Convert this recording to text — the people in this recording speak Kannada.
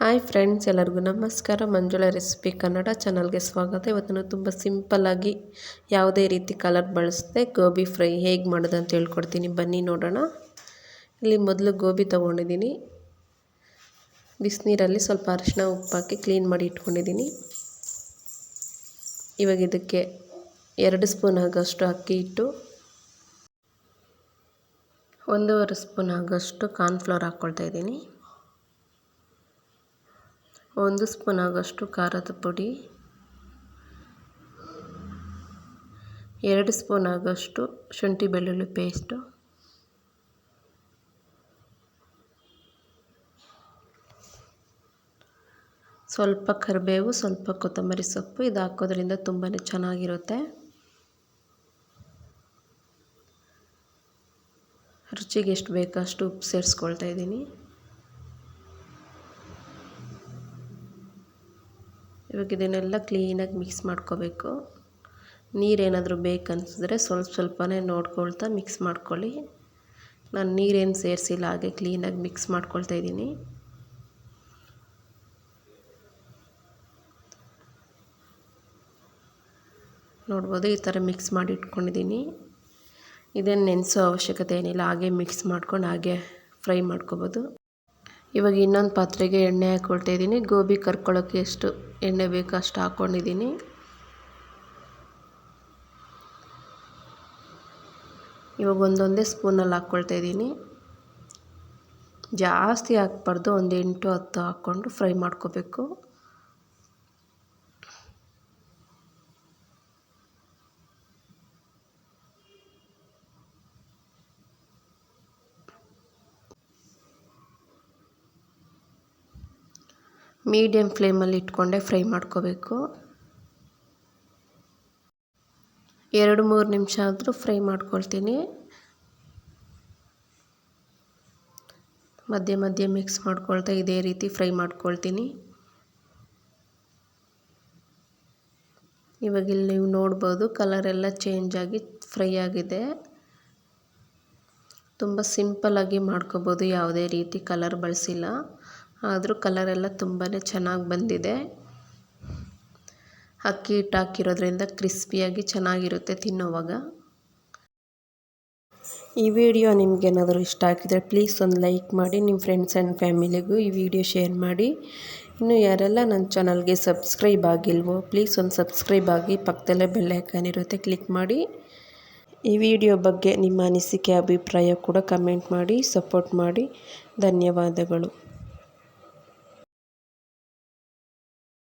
ಹಾಯ್ ಫ್ರೆಂಡ್ಸ್, ಎಲ್ಲರಿಗೂ ನಮಸ್ಕಾರ. ಮಂಜುಳ ರೆಸಿಪಿ ಕನ್ನಡ ಚಾನಲ್ಗೆ ಸ್ವಾಗತ. ಇವತ್ತು ನಾನು ತುಂಬ ಸಿಂಪಲ್ಲಾಗಿ ಯಾವುದೇ ರೀತಿ ಕಲರ್ ಬಳಸದೆ ಗೋಬಿ ಫ್ರೈ ಹೇಗೆ ಮಾಡೋದು ಅಂತ ಹೇಳ್ಕೊಡ್ತೀನಿ. ಬನ್ನಿ ನೋಡೋಣ. ಇಲ್ಲಿ ಮೊದಲು ಗೋಬಿ ತೊಗೊಂಡಿದ್ದೀನಿ. ಬಿಸಿನೀರಲ್ಲಿ ಸ್ವಲ್ಪ ಅರಿಶಿನ ಉಪ್ಪಾಕಿ ಕ್ಲೀನ್ ಮಾಡಿ ಇಟ್ಕೊಂಡಿದ್ದೀನಿ. ಇವಾಗ ಇದಕ್ಕೆ ಎರಡು ಸ್ಪೂನ್ ಆಗೋಷ್ಟು ಅಕ್ಕಿ ಹಿಟ್ಟು, ಒಂದೂವರೆ ಸ್ಪೂನ್ ಆಗೋಷ್ಟು ಕಾರ್ನ್ಫ್ಲವರ್ ಹಾಕ್ಕೊಳ್ತಾ ಇದ್ದೀನಿ. ಒಂದು ಸ್ಪೂನ್ ಆಗೋಷ್ಟು ಖಾರದ ಪುಡಿ. ಎರಡು ಸ್ಪೂನ್ ಆಗೋಷ್ಟು ಶುಂಠಿ ಬೆಳ್ಳುಳ್ಳಿ ಪೇಸ್ಟು. ಸ್ವಲ್ಪ ಕರಿಬೇವು, ಸ್ವಲ್ಪ ಕೊತ್ತಂಬರಿ ಸೊಪ್ಪು, ಇದು ಹಾಕೋದ್ರಿಂದ ತುಂಬಾ ಚೆನ್ನಾಗಿರುತ್ತೆ. ರುಚಿಗೆ ಎಷ್ಟು ಬೇಕೋ ಅಷ್ಟು ಉಪ್ಪು ಸೇರಿಸ್ಕೊಳ್ತಾ ಇದ್ದೀನಿ. ಇವಾಗ ಇದನ್ನೆಲ್ಲ ಕ್ಲೀನಾಗಿ ಮಿಕ್ಸ್ ಮಾಡ್ಕೋಬೇಕು. ನೀರೇನಾದರೂ ಬೇಕನ್ನಿಸಿದ್ರೆ ಸ್ವಲ್ಪ ಸ್ವಲ್ಪನೇ ನೋಡ್ಕೊಳ್ತಾ ಮಿಕ್ಸ್ ಮಾಡ್ಕೊಳ್ಳಿ. ನಾನು ನೀರೇನು ಸೇರಿಸಿಲ್ಲ, ಹಾಗೆ ಕ್ಲೀನಾಗಿ ಮಿಕ್ಸ್ ಮಾಡ್ಕೊಳ್ತಾ ಇದ್ದೀನಿ. ನೋಡ್ಬೋದು ಈ ಥರ ಮಿಕ್ಸ್ ಮಾಡಿ ಇಟ್ಕೊಂಡಿದ್ದೀನಿ. ಇದೇನು ನೆನೆಸೋ ಅವಶ್ಯಕತೆ ಏನಿಲ್ಲ, ಹಾಗೆ ಮಿಕ್ಸ್ ಮಾಡ್ಕೊಂಡು ಹಾಗೆ ಫ್ರೈ ಮಾಡ್ಕೊಬೋದು. ಇವಾಗ ಇನ್ನೊಂದು ಪಾತ್ರೆಗೆ ಎಣ್ಣೆ ಹಾಕ್ಕೊಳ್ತಾ ಇದ್ದೀನಿ. ಗೋಬಿ ಕರ್ಕೊಳ್ಳೋಕ್ಕೆ ಎಷ್ಟು ಎಣ್ಣೆ ಬೇಕು ಅಷ್ಟು ಹಾಕ್ಕೊಂಡಿದ್ದೀನಿ. ಇವಾಗ ಒಂದೊಂದೇ ಸ್ಪೂನಲ್ಲಿ ಹಾಕ್ಕೊಳ್ತಾ ಇದ್ದೀನಿ. ಜಾಸ್ತಿ ಹಾಕ್ಬಾರ್ದು. ಒಂದು ಎಂಟು ಹತ್ತು ಹಾಕ್ಕೊಂಡು ಫ್ರೈ ಮಾಡ್ಕೋಬೇಕು. ಮೀಡಿಯಮ್ ಫ್ಲೇಮಲ್ಲಿ ಇಟ್ಕೊಂಡೆ ಫ್ರೈ ಮಾಡ್ಕೋಬೇಕು. ಎರಡು ಮೂರು ನಿಮಿಷ ಆದರೂ ಫ್ರೈ ಮಾಡ್ಕೊಳ್ತೀನಿ. ಮಧ್ಯೆ ಮಧ್ಯೆ ಮಿಕ್ಸ್ ಮಾಡ್ಕೊಳ್ತಾ ಇದೇ ರೀತಿ ಫ್ರೈ ಮಾಡ್ಕೊಳ್ತೀನಿ. ಇವಾಗ ಇಲ್ಲಿ ನೀವು ನೋಡ್ಬೋದು ಕಲರೆಲ್ಲ ಚೇಂಜ್ ಆಗಿ ಫ್ರೈ ಆಗಿದೆ. ತುಂಬ ಸಿಂಪಲ್ಲಾಗಿ ಮಾಡ್ಕೋಬೋದು ಯಾವುದೇ ರೀತಿ ಕಲರ್ ಬಳಸಿಲ್ಲ. ಆದರೂ ಕಲರೆಲ್ಲ ತುಂಬಾ ಚೆನ್ನಾಗಿ ಬಂದಿದೆ. ಅಕ್ಕಿ ಹಿಟ್ಟು ಹಾಕಿರೋದ್ರಿಂದ ಕ್ರಿಸ್ಪಿಯಾಗಿ ಚೆನ್ನಾಗಿರುತ್ತೆ ತಿನ್ನೋವಾಗ. ಈ ವಿಡಿಯೋ ನಿಮಗೇನಾದರೂ ಇಷ್ಟ ಆಗಿದ್ರೆ ಪ್ಲೀಸ್ ಒಂದು ಲೈಕ್ ಮಾಡಿ ನಿಮ್ಮ ಫ್ರೆಂಡ್ಸ್ ಆ್ಯಂಡ್ ಫ್ಯಾಮಿಲಿಗೂ ಈ ವಿಡಿಯೋ ಶೇರ್ ಮಾಡಿ. ಇನ್ನು ಯಾರೆಲ್ಲ ನನ್ನ ಚಾನಲ್ಗೆ ಸಬ್ಸ್ಕ್ರೈಬ್ ಆಗಿಲ್ವೋ ಪ್ಲೀಸ್ ಒಂದು ಸಬ್ಸ್ಕ್ರೈಬ್ ಆಗಿ, ಪಕ್ಕದಲ್ಲೇ ಬೆಲ್ ಇರುತ್ತೆ ಕ್ಲಿಕ್ ಮಾಡಿ. ಈ ವಿಡಿಯೋ ಬಗ್ಗೆ ನಿಮ್ಮ ಅನಿಸಿಕೆ, ಅಭಿಪ್ರಾಯ ಕೂಡ ಕಮೆಂಟ್ ಮಾಡಿ ಸಪೋರ್ಟ್ ಮಾಡಿ. ಧನ್ಯವಾದಗಳು.